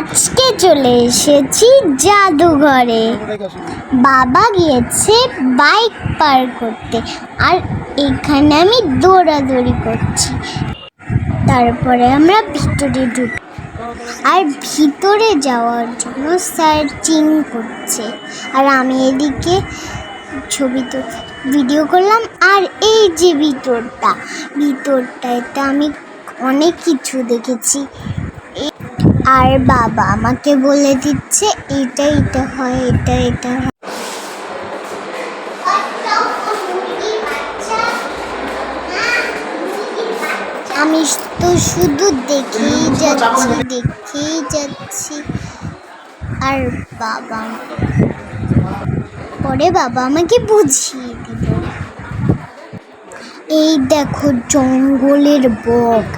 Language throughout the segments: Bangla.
আজকে চলে এসেছি জাদুঘরে। বাবা গিয়েছে বাইক পার করতে, আর এখানে আমি দৌড়াদৌড়ি করছি। তারপরে আমরা ভিতরে ঢুক, আর ভিতরে যাওয়ার জন্য স্যার সার্চিং করছে। আর আমি এদিকে ছবি তো, ভিডিও করলাম, আর এই যে ভিতরটা ভিতরটাতে আমি অনেক কিছু দেখেছি। আর বাবা আমাকে বলে দিচ্ছে এটা এটা হয় এটা এটা হয়। আমি তো শুধু দেখেই যাচ্ছি দেখেই যাচ্ছি। আর বাবা পরে বাবা আমাকে বুঝিয়ে দিল। এই দেখো জঙ্গলের বক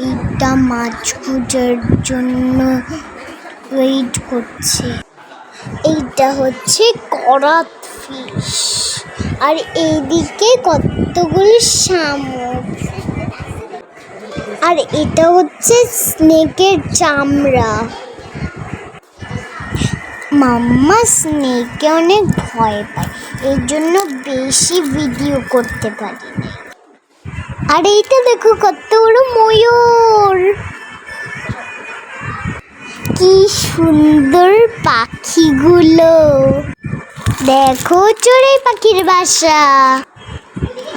এটা মাছ খোঁজার জন্য ওয়েট করছে। এইটা হচ্ছে করাত ফিশ আর এইদিকে কতগুলি শামুক। আর এটা হচ্ছে স্নেকের চামড়া। মাম্মা স্নেকে অনেক ভয় পায়, এর জন্য বেশি ভিডিও করতে পারি। আর এইটা দেখো কত বড় ময়ূর কি সুন্দর পাখিগুলো দেখো চড়াই পাখির বাসা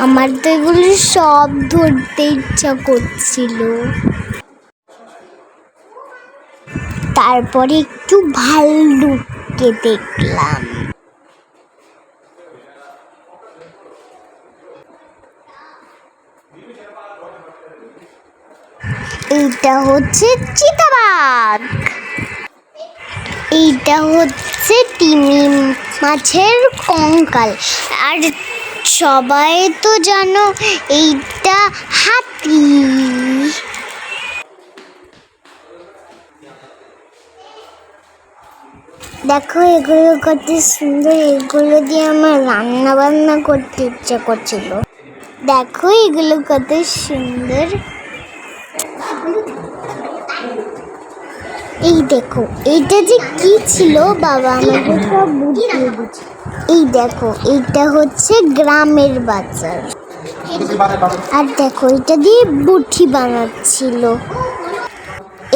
আমার তো এগুলো সব ধরতে ইচ্ছা করছিল তারপরে একটু ভাল্লুককে দেখলাম এইটা হচ্ছে চিতাবাঘ। এইটা হচ্ছে তিমি মাছের কঙ্কাল। আর সবাই তো জানো এইটা হাতি। দেখো, এগুলো কত সুন্দর। এগুলো দিয়ে আমার রান্না বান্না করতে ইচ্ছা করছিল। দেখো এগুলো কত সুন্দর। এই দেখো এইটা যে কি ছিল বাবা আমাকে সব বুঝিয়ে দিচ্ছে এই দেখো এইটা হচ্ছে গ্রামের বাজার। আর দেখো এটা দিয়ে বুঠি বানাচ্ছিল।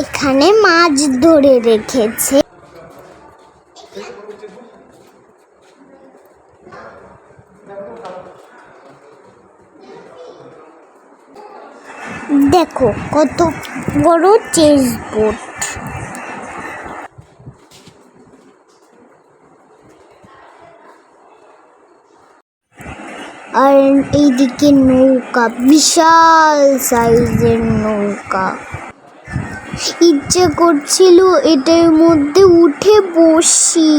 এখানে মাছ ধরে রেখেছে। দেখো কত বড় চেস বোর্ড আর এইদিকে নৌকা, বিশাল সাইজের নৌকা। ইচ্ছে করছিল এটার মধ্যে উঠে বসি।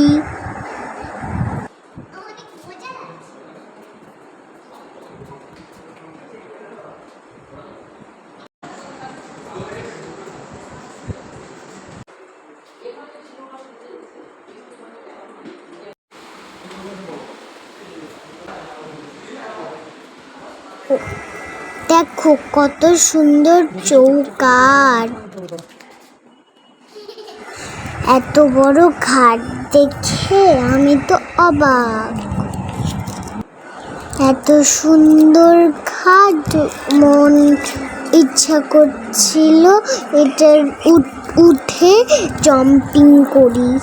দেখো কত সুন্দর চৌকার। এত বড় ঘাট দেখে আমি তো অবাক। এত সুন্দর ঘাট, মন ইচ্ছা করছিল এটার উঠ- জাম্পিং করি।